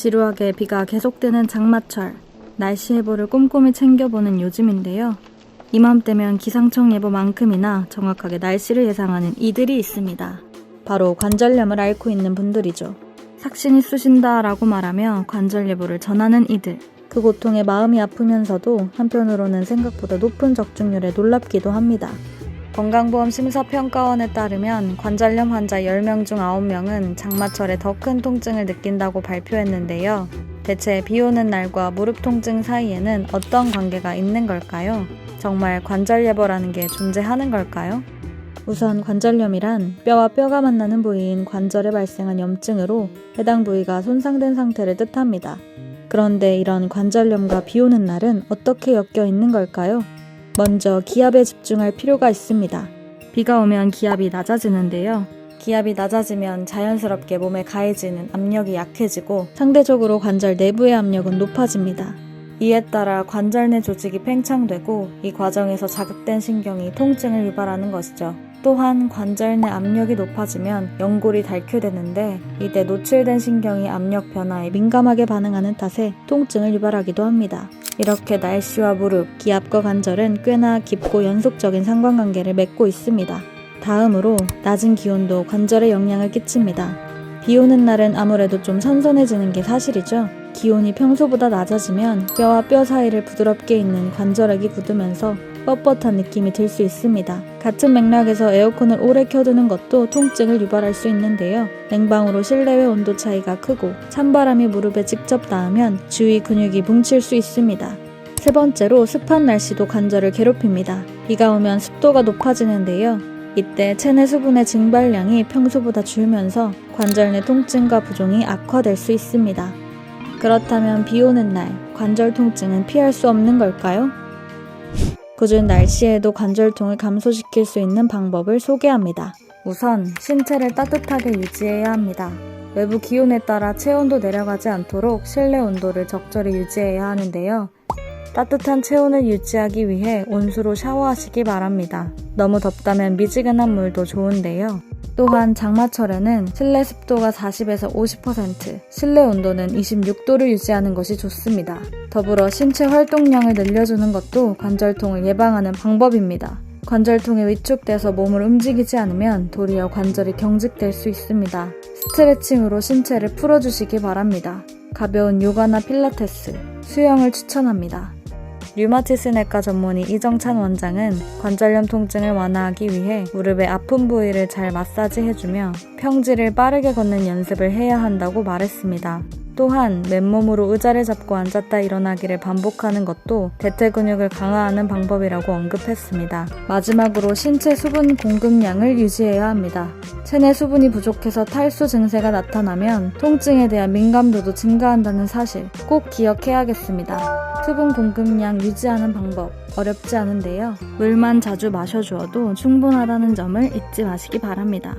지루하게 비가 계속되는 장마철, 날씨 예보를 꼼꼼히 챙겨보는 요즘인데요. 이맘때면 기상청 예보만큼이나 정확하게 날씨를 예상하는 이들이 있습니다. 바로 관절염을 앓고 있는 분들이죠. 삭신이 쑤신다 라고 말하며 관절 예보를 전하는 이들. 그 고통에 마음이 아프면서도 한편으로는 생각보다 높은 적중률에 놀랍기도 합니다. 건강보험 심사평가원에 따르면 관절염 환자 10명 중 9명은 장마철에 더 큰 통증을 느낀다고 발표했는데요. 대체 비 오는 날과 무릎 통증 사이에는 어떤 관계가 있는 걸까요? 정말 관절 예보라는 게 존재하는 걸까요? 우선 관절염이란 뼈와 뼈가 만나는 부위인 관절에 발생한 염증으로 해당 부위가 손상된 상태를 뜻합니다. 그런데 이런 관절염과 비 오는 날은 어떻게 엮여 있는 걸까요? 먼저 기압에 집중할 필요가 있습니다. 비가 오면 기압이 낮아지는데요. 기압이 낮아지면 자연스럽게 몸에 가해지는 압력이 약해지고 상대적으로 관절 내부의 압력은 높아집니다. 이에 따라 관절 내 조직이 팽창되고 이 과정에서 자극된 신경이 통증을 유발하는 것이죠. 또한 관절 내 압력이 높아지면 연골이 닳게 이때 노출된 신경이 압력 변화에 민감하게 반응하는 탓에 통증을 유발하기도 합니다. 이렇게 날씨와 무릎, 기압과 관절은 꽤나 깊고 연속적인 상관관계를 맺고 있습니다. 다음으로 낮은 기온도 관절에 영향을 끼칩니다. 비 오는 날은 아무래도 좀 선선해지는 게 사실이죠. 기온이 평소보다 낮아지면 뼈와 뼈 사이를 부드럽게 잇는 관절액이 굳으면서 뻣뻣한 느낌이 들 수 있습니다. 같은 맥락에서 에어컨을 오래 켜두는 것도 통증을 유발할 수 있는데요. 냉방으로 실내외 온도 차이가 크고 찬바람이 무릎에 직접 닿으면 주위 근육이 뭉칠 수 있습니다. 세 번째로 습한 날씨도 관절을 괴롭힙니다. 비가 오면 습도가 높아지는데요. 이때 체내 수분의 증발량이 평소보다 줄면서 관절 내 통증과 부종이 악화될 수 있습니다. 그렇다면 비 오는 날 관절 통증은 피할 수 없는 걸까요? 궂은 날씨에도 관절통을 감소시킬 수 있는 방법을 소개합니다. 우선 신체를 따뜻하게 유지해야 합니다. 외부 기온에 따라 체온도 내려가지 않도록 실내 온도를 적절히 유지해야 하는데요. 따뜻한 체온을 유지하기 위해 온수로 샤워하시기 바랍니다. 너무 덥다면 미지근한 물도 좋은데요. 또한 장마철에는 실내 습도가 40에서 50%, 실내 온도는 26도를 유지하는 것이 좋습니다. 더불어 신체 활동량을 늘려주는 것도 관절통을 예방하는 방법입니다. 관절통이 위축돼서 몸을 움직이지 않으면 도리어 관절이 경직될 수 있습니다. 스트레칭으로 신체를 풀어주시기 바랍니다. 가벼운 요가나 필라테스, 수영을 추천합니다. 류마티스 내과 전문의 이정찬 원장은 관절염 통증을 완화하기 위해 무릎의 아픈 부위를 잘 마사지해주며 평지를 빠르게 걷는 연습을 해야 한다고 말했습니다. 또한 맨몸으로 의자를 잡고 앉았다 일어나기를 반복하는 것도 대퇴 근육을 강화하는 방법이라고 언급했습니다. 마지막으로 신체 수분 공급량을 유지해야 합니다. 체내 수분이 부족해서 탈수 증세가 나타나면 통증에 대한 민감도도 증가한다는 사실 꼭 기억해야겠습니다. 수분 공급량 유지하는 방법 어렵지 않은데요. 물만 자주 마셔주어도 충분하다는 점을 잊지 마시기 바랍니다.